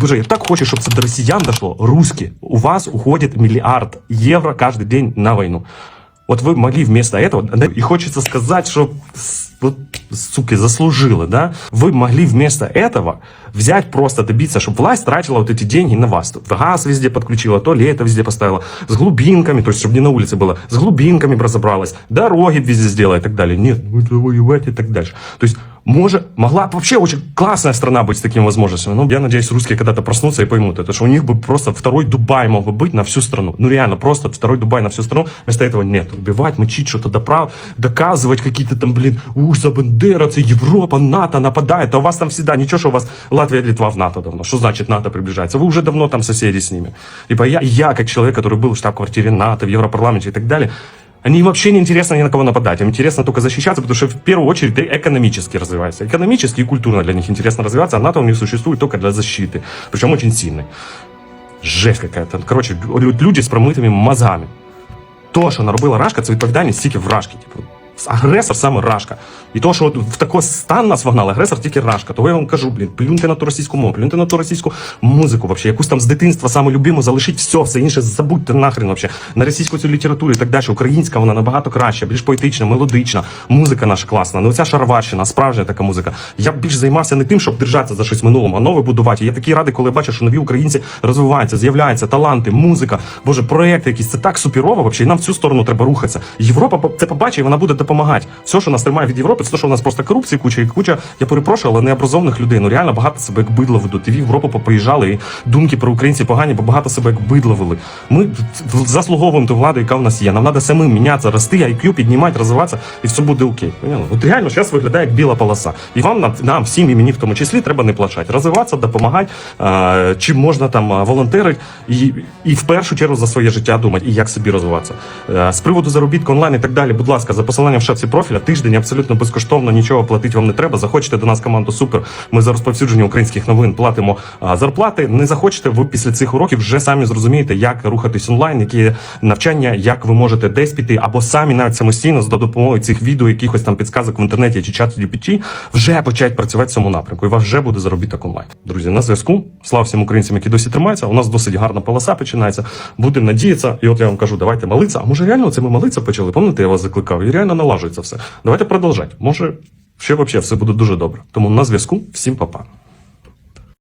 Боже, я так хочу, це до росіян дошло. Русські, у вас уходит миллиард евро каждый день на войну. Вот вы могли вместо этого, и хочется сказать, что вот, суки, заслужили, да? Вы могли вместо этого взять просто добиться, чтобы власть тратила вот эти деньги на вас. Тут газ везде подключила, туалеты везде поставила, с глубинками, то есть, чтобы не на улице было, с глубинками разобралась, дороги везде сделала и так далее. Нет, ну это воевать и так дальше. То есть, может, могла бы вообще очень классная страна быть с такими возможностями. Ну, я надеюсь, русские когда-то проснутся и поймут это, что у них бы просто второй Дубай мог бы быть на всю страну. Ну, реально, просто второй Дубай на всю страну. Вместо этого нет. Убивать, мочить, что-то доправ, доказывать какие-то там, блин, уж за Бандера, это Европа, НАТО нападает. А у вас там всегда ничего, что у вас Латвия, Литва в НАТО давно. Что значит НАТО приближается? Вы уже давно там соседи с ними. Типа я, я как человек, который был в штаб-квартире НАТО, в Европарламенте и так далее, они вообще не интересно ни на кого нападать. Им интересно только защищаться, потому что в первую очередь ты экономически развиваешься. Экономически и культурно для них интересно развиваться, а НАТО у них существует только для защиты. Причем очень сильной. Жесть какая-то. Короче, лю- люди з промитими мозгами. То, що наробила Рашка, це відповідальність тільки в Рашки. Типу, агресор саме Рашка. І то, що от в такий стан нас вогнали, агресор тільки Рашка. Того я вам кажу, блін, плюньте на ту російську мову, плюньте на ту російську музику, вообще, якусь там з дитинства саме любиму, залишіть все, все інше забудьте нахрен вообще. На російську цю літературу і так далі. Українська вона набагато краща, більш поетична, мелодична, музика наша класна. Ну ця шароварщина, справжня така музика. Я більш займався не тим, щоб держатися за щось минулого, а нове будувати. Я такий радий, коли бачу, що нові українці розвиваються, з'являються таланти, музика, боже, проекти якісь. Це так суперово, вообще, і нам в цю сторону треба рухатися. Європа це побачить, і вона буде допомагати. Все, що нас тримає від Європи, це те, що у нас просто корупції куча і куча. Я перепрошую, але необразованих людей. Ну реально багато себе як бидло ведуть. І в Європу попоїжджали, і думки про українців погані, бо багато себе як бидло вели. Ми заслуговуємо ту владу, яка в нас є. Нам треба самим мінятися, рости, IQ піднімати, розвиватися, і все буде окей. Поняли? От реально зараз виглядає як біла полоса. І вам нам, всім і мені в тому числі треба не плачати. Розвиватися, допомагати, чим можна там волонтерити і, і в першу чергу за своє життя думати і як собі розвиватися. Е, з приводу заробітку онлайн і так далі, будь ласка, за посиланням в профіля, тиждень абсолютно безкоштовно, нічого платити вам не треба. Захочете до нас команду супер. Ми за розповсюдження українських новин платимо зарплати. Не захочете, ви після цих уроків вже самі зрозумієте, як рухатись онлайн, які навчання, як ви можете десь піти, або самі навіть самостійно за допомогою цих відео, якихось там підсказок в інтернеті чи чат GPT, вже почати працювати в цьому напрямку. І вас вже буде заробіток онлайн. Друзі, на зв'язку. Слава всім українцям, які досі тримаються. У нас досить гарна полоса починається. Будемо надіятися. І от я вам кажу, давайте молитися. А може реально це ми молитися почали? Пам'ятаєте, я вас закликав? І реально налажується все. Давайте продовжати. Може, ще взагалі все буде дуже добре. Тому на зв'язку. Всім па-па.